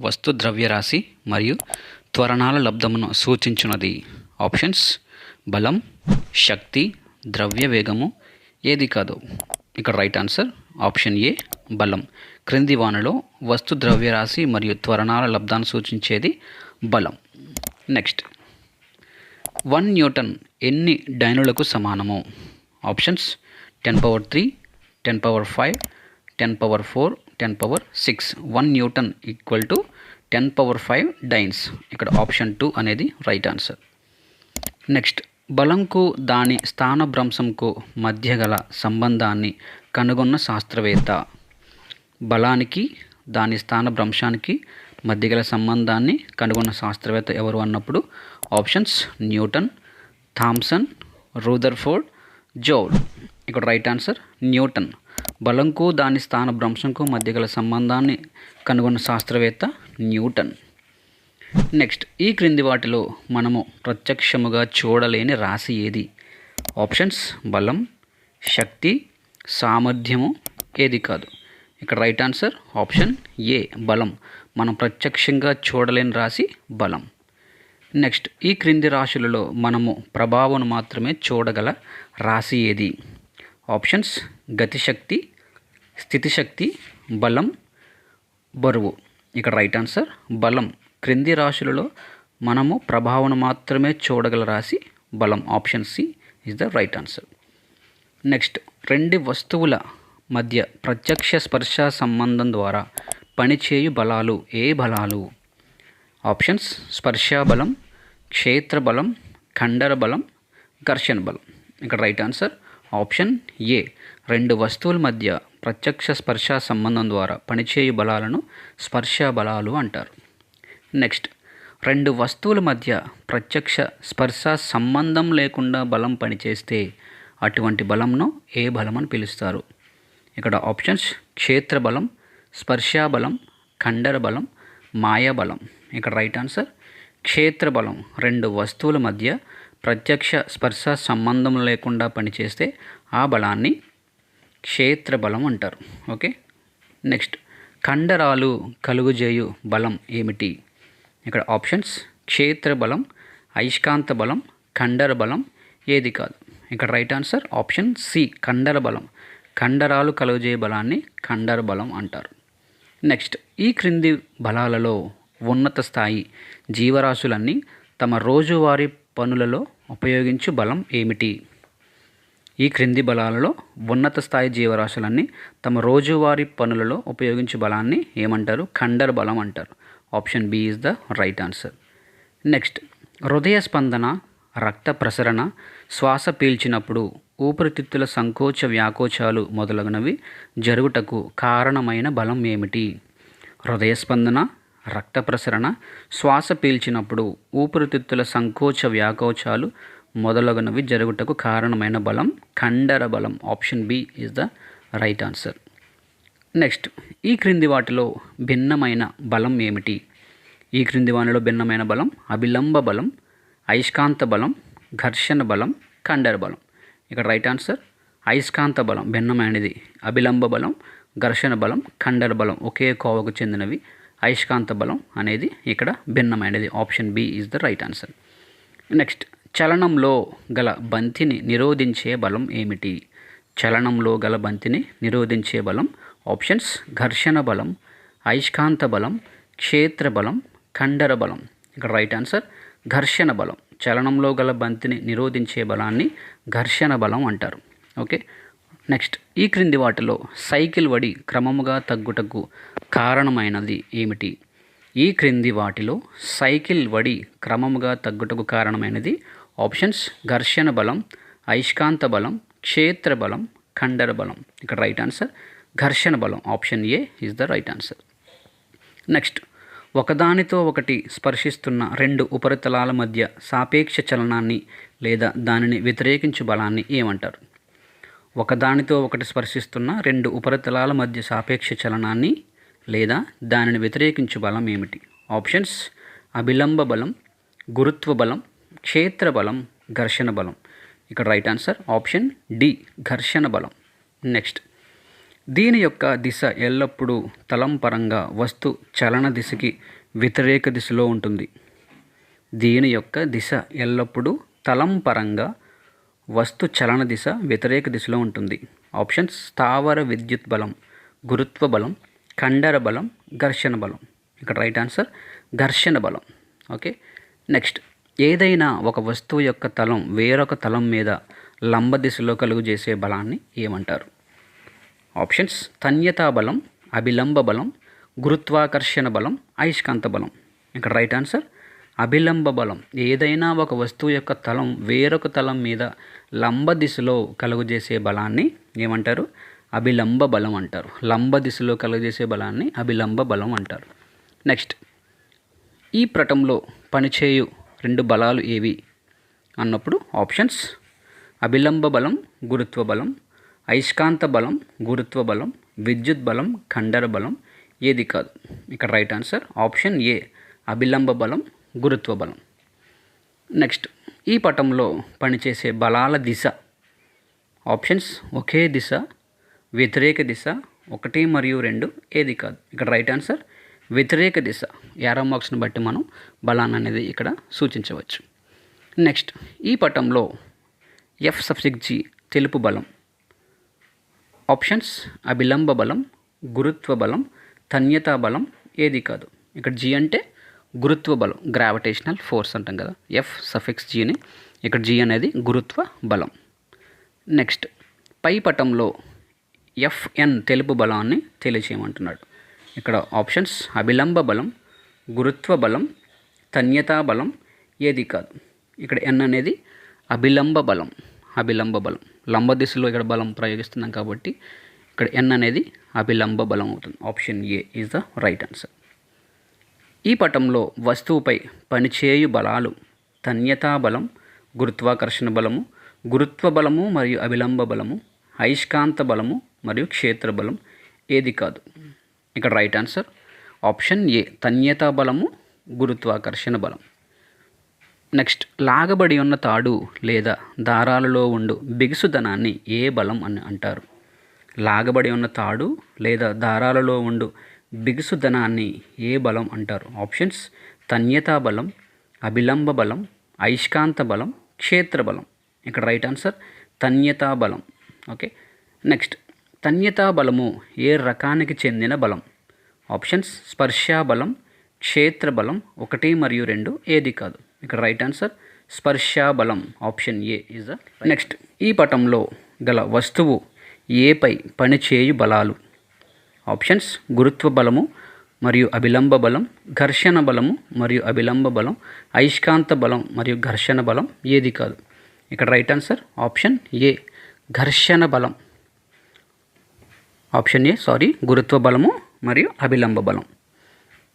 వస్తు ద్రవ్యరాశి మరియు త్వరణాల లబ్ధమును సూచించున్నది ఆప్షన్స్ బలం శక్తి ద్రవ్య వేగము ఏది కాదు. ఇక్కడ రైట్ ఆన్సర్ ఆప్షన్ ఏ బలం. క్రింది వానలో వస్తు ద్రవ్యరాశి మరియు త్వరణాల లబ్ధాన్ని సూచించేది బలం. నెక్స్ట్. వన్ న్యూటన్ ఎన్ని డైనులకు సమానము? Options ten power three ten power five ten power four ten power six. One newton equal to ten power five dynes. ఇక్కడ ఆప్షన్ టూ అనేది రైట్ ఆన్సర్. నెక్స్ట్ బలంకు దాని స్థానభ్రంశంకు మధ్య గల సంబంధాన్ని కనుగొన్న శాస్త్రవేత్త. బలానికి దాని స్థానభ్రంశానికి మధ్య గల సంబంధాన్ని కనుగొన్న శాస్త్రవేత్త ఎవరు అన్నప్పుడు options Newton Thomson Rutherford Joule. ఇక్కడ రైట్ ఆన్సర్ న్యూటన్. బలంకు దాని స్థానభ్రంశంకు మధ్య గల సంబంధాన్ని కనుగొన్న శాస్త్రవేత్త న్యూటన్. నెక్స్ట్ ఈ క్రింది వాటిలో మనము ప్రత్యక్షముగా చూడలేని రాశి ఏది? ఆప్షన్స్ బలం శక్తి సామర్థ్యము ఏది కాదు. ఇక్కడ రైట్ ఆన్సర్ ఆప్షన్ ఏ బలం. మనం ప్రత్యక్షంగా చూడలేని రాశి బలం. నెక్స్ట్ ఈ క్రింది రాశులలో మనము ప్రభావం మాత్రమే చూడగల రాశి ఏది? ఆప్షన్స్ గతిశక్తి స్థితిశక్తి బలం బరువు. ఇక్కడ రైట్ ఆన్సర్ బలం. క్రింది రాశులలో మనము ప్రభావం మాత్రమే చూడగల రాశి బలం. Option C is the right answer next రెండు వస్తువుల మధ్య ప్రత్యక్ష స్పర్శ సంబంధం ద్వారా పనిచేయు బలాలు ఏ బలాలు? ఆప్షన్స్ స్పర్శ బలం క్షేత్ర బలం ఖండర బలం ఘర్షణ బలం. ఇక్కడ రైట్ ఆన్సర్ ఆప్షన్ ఏ రెండు వస్తువుల మధ్య ప్రత్యక్ష స్పర్శ సంబంధం ద్వారా పనిచేయు బలాలను స్పర్శ బలాలు అంటారు. నెక్స్ట్ రెండు వస్తువుల మధ్య ప్రత్యక్ష స్పర్శ సంబంధం లేకుండా బలం పనిచేస్తే అటువంటి బలంను ఏ బలం అని పిలుస్తారు? ఇక్కడ ఆప్షన్స్ క్షేత్ర బలం స్పర్శా బలం ఖండర బలం మాయా బలం. ఇక్కడ రైట్ ఆన్సర్ క్షేత్ర బలం. రెండు వస్తువుల మధ్య ప్రత్యక్ష స్పర్శ సంబంధం లేకుండా పనిచేస్తే ఆ బలాన్ని క్షేత్ర బలం అంటారు. ఓకే? నెక్స్ట్ కండరాలు కలుగుజేయు బలం ఏమిటి? ఇక్కడ ఆప్షన్స్ క్షేత్ర బలం అయస్కాంత బలం కండర బలం ఏది కాదు. ఇక్కడ రైట్ ఆన్సర్ ఆప్షన్ సి కండర బలం కండరాలు కలుగజేయ బలాన్ని కండర బలం అంటారు. నెక్స్ట్ ఈ క్రింది బలాలలో ఉన్నత స్థాయి జీవరాశులన్నీ తమ రోజువారీ పనులలో ఉపయోగించు బలం ఏమిటి? ఈ క్రింది బలాలలో ఉన్నత స్థాయి జీవరాశులన్నీ తమ రోజువారీ పనులలో ఉపయోగించే బలాన్ని ఏమంటారు? ఖండర బలం అంటారు. Option B is the right answer. Next హృదయ స్పందన రక్త ప్రసరణ శ్వాస పీల్చినప్పుడు ఊపిరితిత్తుల సంకోచ వ్యాకోచాలు మొదలగునవి జరుగుటకు కారణమైన బలం ఏమిటి? హృదయ స్పందన రక్త ప్రసరణ శ్వాస పీల్చినప్పుడు ఊపిరితిత్తుల సంకోచ వ్యాకోచాలు మొదలగునవి జరుగుటకు కారణమైన బలం కండర బలం option B is the right answer next ఈ క్రింది వాటిలో భిన్నమైన బలం ఏమిటి? ఈ క్రింది వాటిలో భిన్నమైన బలం అభిలంబ బలం అయస్కాంత బలం ఘర్షణ బలం కండర బలం. ఇక్కడ రైట్ ఆన్సర్ అయస్కాంత బలం భిన్నమైనది. అభిలంబ బలం ఘర్షణ బలం కండర బలం ఒకే కోవకు చెందినవి. అయస్కాంత బలం అనేది ఇక్కడ భిన్నమైనది. Option B is the right answer next చలనంలో గల బంతిని నిరోధించే బలం ఏమిటి? చలనంలో గల బంతిని నిరోధించే బలం ఆప్షన్స్ ఘర్షణ బలం అయస్కాంత బలం క్షేత్ర బలం కండర బలం. ఇక్కడ రైట్ ఆన్సర్ ఘర్షణ బలం. చలనంలో గల బంతిని నిరోధించే బలాన్ని ఘర్షణ బలం అంటారు. ఓకే? నెక్స్ట్ ఈ క్రింది వాటిలో సైకిల్ వడి క్రమముగా తగ్గుటకు కారణమైనది ఏమిటి? ఈ క్రింది వాటిలో సైకిల్ వడి క్రమముగా తగ్గుటకు కారణమైనది ఆప్షన్స్ ఘర్షణ బలం అయస్కాంత బలం క్షేత్ర బలం ఖండర బలం. ఇక్కడ రైట్ ఆన్సర్ ఘర్షణ బలం. Option A is the right answer next ఒకదానితో ఒకటి స్పర్శిస్తున్న రెండు ఉపరితలాల మధ్య సాపేక్ష చలనాన్ని లేదా దానిని వ్యతిరేకించు బలాన్ని ఏమంటారు? ఒకదానితో ఒకటి స్పర్శిస్తున్న రెండు ఉపరితలాల మధ్య సాపేక్ష చలనాన్ని లేదా దానిని వ్యతిరేకించు బలం ఏమిటి? ఆప్షన్స్ అభిలంబ బలం గురుత్వ బలం క్షేత్ర బలం ఘర్షణ బలం ఇక్కడ రైట్ ఆన్సర్ ఆప్షన్ డి ఘర్షణ బలం నెక్స్ట్ దీని యొక్క దిశ ఎల్లప్పుడూ తలం పరంగా వస్తు చలన దిశకి వ్యతిరేక దిశలో ఉంటుంది. దీని యొక్క దిశ ఎల్లప్పుడూ తలం పరంగా వస్తు చలన దిశ వ్యతిరేక దిశలో ఉంటుంది. ఆప్షన్ స్థావర విద్యుత్ బలం గురుత్వ బలం కండర బలం ఘర్షణ బలం. ఇక్కడ రైట్ ఆన్సర్ ఘర్షణ బలం. ఓకే నెక్స్ట్ ఏదైనా ఒక వస్తువు యొక్క తలం వేరొక తలం మీద లంబ దిశలో కలుగు చేసే బలాన్ని ఏమంటారు? ఆప్షన్స్ తన్యతా బలం అభిలంబ బలం గురుత్వాకర్షణ బలం అయస్కాంత బలం. ఇక్కడ రైట్ ఆన్సర్ అభిలంబ బలం. ఏదైనా ఒక వస్తువు యొక్క తలం వేరొక తలం మీద లంబ దిశలో కలుగజేసే బలాన్ని ఏమంటారు? అభిలంబ బలం అంటారు. లంబ దిశలో కలుగజేసే బలాన్ని అభిలంబ బలం అంటారు. నెక్స్ట్ ఈ ప్రటంలో పనిచేయు రెండు బలాలు ఏవి? అన్నప్పుడు ఆప్షన్స్. అభిలంబ బలం గురుత్వ బలం అయస్కాంత బలం గురుత్వ బలం విద్యుత్ బలం ఖండర బలం ఏది కాదు. ఇక్కడ రైట్ ఆన్సర్ ఆప్షన్ ఏ అభిలంబ బలం గురుత్వ బలం. నెక్స్ట్ ఈ పటంలో పనిచేసే బలాల దిశ. ఆప్షన్స్ ఒకే దిశ వ్యతిరేక దిశ ఒకటి మరియు రెండు ఏది కాదు. ఇక్కడ రైట్ ఆన్సర్ వ్యతిరేక దిశ. యారో మార్క్స్ని బట్టి మనం బలాన్ని అనేది ఇక్కడ సూచించవచ్చు. నెక్స్ట్ ఈ పటంలో ఎఫ్ సబ్సిక్ జి తెలుపు బలం. ఆప్షన్స్ అభిలంబ బలం గురుత్వ బలం తన్యతా బలం ఏది కాదు. ఇక్కడ జి అంటే గురుత్వ బలం గ్రావిటేషనల్ ఫోర్స్ అంటాం కదా. ఎఫ్ సఫిక్స్ జీని ఇక్కడ జి అనేది గురుత్వ బలం. నెక్స్ట్ పై పటంలో ఎఫ్ఎన్ తెలుపు బలాన్ని తెలియచేయమంటున్నాడు. ఇక్కడ ఆప్షన్స్ అభిలంబ బలం గురుత్వ బలం తన్యతా బలం ఏది కాదు. ఇక్కడ ఎన్ అనేది అభిలంబ బలం అభిలంబ బలం. లంబ దిశలో ఇక్కడ బలం ప్రయోగిస్తున్నాం కాబట్టి ఇక్కడ ఎన్ అనేది అభిలంబ బలం అవుతుంది. Option A is the right answer ఈ పటంలో వస్తువుపై పనిచేయు బలాలు తన్యతా బలం గురుత్వాకర్షణ బలము గురుత్వ బలము మరియు అభిలంబ బలము అయస్కాంత బలము మరియు క్షేత్ర బలం ఏది కాదు. ఇక్కడ రైట్ ఆన్సర్ ఆప్షన్ ఏ తన్యతా బలము గురుత్వాకర్షణ బలం. నెక్స్ట్ లాగబడి ఉన్న తాడు లేదా దారాలలో ఉండు బిగుసుదనాన్ని ఏ బలం అని అంటారు? లాగబడి ఉన్న తాడు లేదా దారాలలో ఉండు బిగుసుదనాన్ని ఏ బలం అంటారు? ఆప్షన్స్ తన్యతా బలం అభిలంబ బలం అయస్కాంత బలం క్షేత్ర బలం. ఇక్కడ రైట్ ఆన్సర్ తన్యతా బలం. ఓకే నెక్స్ట్ తన్యతా బలము ఏ రకానికి చెందిన బలం? ఆప్షన్స్ స్పర్శా బలం క్షేత్ర బలం ఒకటి మరియు రెండు ఏది కాదు. ఇక్కడ రైట్ ఆన్సర్ స్పర్శ బలం option A is a next ఈ పటంలో గల వస్తువు ఏపై పనిచేయు బలాలు? ఆప్షన్స్ గురుత్వ బలము మరియు అభిలంబ బలం ఘర్షణ బలము మరియు అభిలంబ బలం అయస్కాంత బలం మరియు ఘర్షణ బలం ఏది కాదు. ఇక్కడ రైట్ ఆన్సర్ ఆప్షన్ ఏ ఘర్షణ బలం. ఆప్షన్ ఏ సారీ గురుత్వ బలము మరియు అభిలంబ బలం.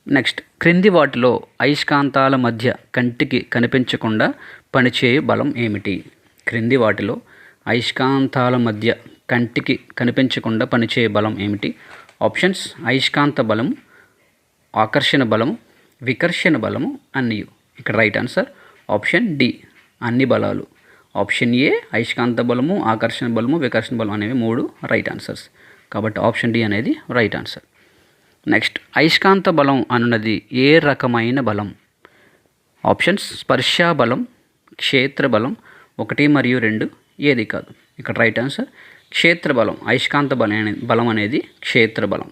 నెక్స్ట్ క్రింది వాటిలో అయస్కాంతాల మధ్య కంటికి కనిపించకుండా పనిచేయు బలం ఏమిటి? క్రింది వాటిలో అయస్కాంతాల మధ్య కంటికి కనిపించకుండా పనిచేయు బలం ఏమిటి? ఆప్షన్స్ అయస్కాంత బలము ఆకర్షణ బలము వికర్షణ బలము అన్నీ. ఇక్కడ రైట్ ఆన్సర్ ఆప్షన్ డి అన్ని బలాలు. ఆప్షన్ ఏ అయస్కాంత బలము ఆకర్షణ బలము వికర్షణ బలం అనేవి మూడు రైట్ ఆన్సర్స్. కాబట్టి ఆప్షన్ డి అనేది రైట్ ఆన్సర్. నెక్స్ట్ అయస్కాంత బలం అనున్నది ఏ రకమైన బలం? ఆప్షన్స్ స్పర్శ బలం క్షేత్ర బలం ఒకటి మరియు రెండు ఏది కాదు. ఇక్కడ రైట్ ఆన్సర్ క్షేత్ర బలం అయస్కాంత బలం అనే బలం అనేది క్షేత్ర బలం.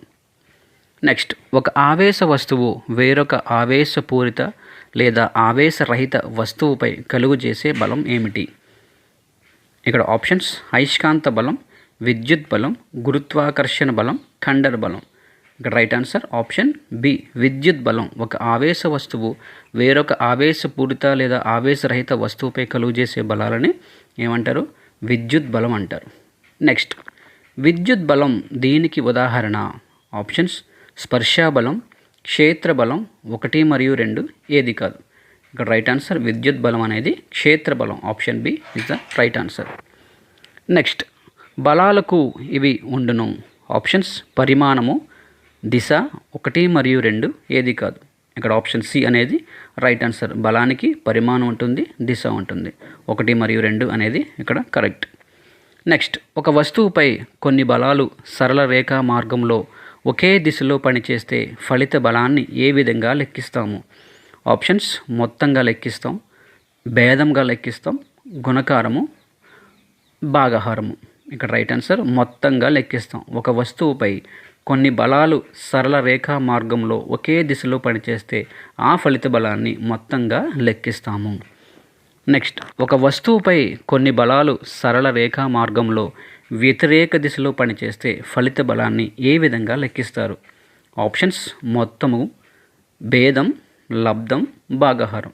నెక్స్ట్ ఒక ఆవేశ వస్తువు వేరొక ఆవేశపూరిత లేదా ఆవేశరహిత వస్తువుపై కలుగు చేసే బలం ఏమిటి? ఇక్కడ ఆప్షన్స్ అయస్కాంత బలం విద్యుత్ బలం గురుత్వాకర్షణ బలం ఖండర బలం. ఇక్కడ రైట్ ఆన్సర్ ఆప్షన్ బి విద్యుత్ బలం ఒక ఆవేశ వస్తువు వేరొక ఆవేశపూరిత లేదా ఆవేశరహిత వస్తువుపై కలుగు చేసే బలాలని ఏమంటారు? విద్యుత్ బలం అంటారు. నెక్స్ట్ విద్యుత్ బలం దీనికి ఉదాహరణ. ఆప్షన్స్ స్పర్శా బలం క్షేత్ర బలం ఒకటి మరియు రెండు ఏది కాదు. ఇక్కడ రైట్ ఆన్సర్ విద్యుత్ బలం అనేది క్షేత్ర బలం. Option B is the right answer next బలాలకు ఇవి ఉండును. ఆప్షన్స్ పరిమాణము దిశ ఒకటి మరియు రెండు ఏది కాదు. ఇక్కడ ఆప్షన్ సి అనేది రైట్ ఆన్సర్. బలానికి పరిమాణం ఉంటుంది దిశ ఉంటుంది. ఒకటి మరియు రెండు అనేది ఇక్కడ కరెక్ట్. నెక్స్ట్ ఒక వస్తువుపై కొన్ని బలాలు సరళ రేఖా మార్గంలో ఒకే దిశలో పనిచేస్తే ఫలిత బలాన్ని ఏ విధంగా లెక్కిస్తాము? ఆప్షన్స్ మొత్తంగా లెక్కిస్తాం భేదంగా లెక్కిస్తాం గుణకారము భాగహారము. ఇక్కడ రైట్ ఆన్సర్ మొత్తంగా లెక్కిస్తాం. ఒక వస్తువుపై కొన్ని బలాలు సరళ రేఖా మార్గంలో ఒకే దిశలో పనిచేస్తే ఆ ఫలిత బలాన్ని మొత్తంగా లెక్కిస్తాము. నెక్స్ట్ ఒక వస్తువుపై కొన్ని బలాలు సరళ రేఖా మార్గంలో వ్యతిరేక దిశలో పనిచేస్తే ఫలిత బలాన్ని ఏ విధంగా లెక్కిస్తారు? ఆప్షన్స్ మొత్తము భేదం లబ్ధం భాగహారం.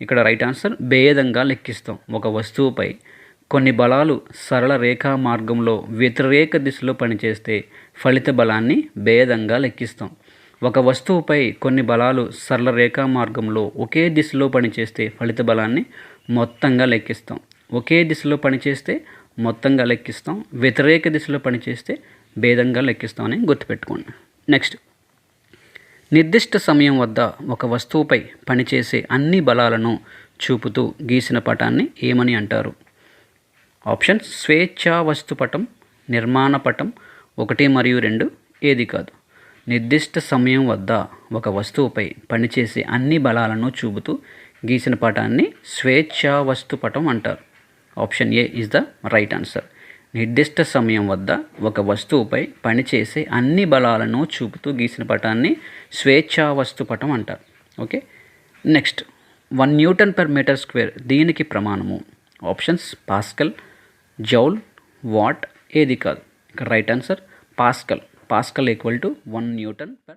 ఇక్కడ రైట్ ఆన్సర్ భేదంగా లెక్కిస్తాం. ఒక వస్తువుపై కొన్ని బలాలు సరళ రేఖా మార్గంలో వ్యతిరేక దిశలో పనిచేస్తే ఫలిత బలాన్ని భేదంగా లెక్కిస్తాం. ఒక వస్తువుపై కొన్ని బలాలు సరళ రేఖా మార్గంలో ఒకే దిశలో పనిచేస్తే ఫలిత బలాన్ని మొత్తంగా లెక్కిస్తాం. ఒకే దిశలో పనిచేస్తే మొత్తంగా లెక్కిస్తాం. వ్యతిరేక దిశలో పనిచేస్తే భేదంగా లెక్కిస్తామని గుర్తుపెట్టుకోండి. నెక్స్ట్. నిర్దిష్ట సమయం వద్ద ఒక వస్తువుపై పనిచేసే అన్ని బలాలను చూపుతూ గీసిన పటాన్ని ఏమని అంటారు? ఆప్షన్ స్వేచ్ఛా వస్తు పటం నిర్మాణ పటం ఒకటి మరియు రెండు ఏది కాదు. నిర్దిష్ట సమయం వద్ద ఒక వస్తువుపై పనిచేసే అన్ని బలాలను చూపుతూ గీసిన పటాన్ని స్వేచ్ఛా వస్తు పటం అంటారు. Option A is the right answer నిర్దిష్ట సమయం వద్ద ఒక వస్తువుపై పనిచేసే అన్ని బలాలను చూపుతూ గీసిన పటాన్ని స్వేచ్ఛా వస్తు పటం అంటారు. Okay? Next one newton per metre square దీనికి ప్రమాణము. ఆప్షన్స్ పాస్కల్ జౌల్ వాట్ ఏది కాదు. ఇక్కడ right answer pascal. Pascal equal to one newton per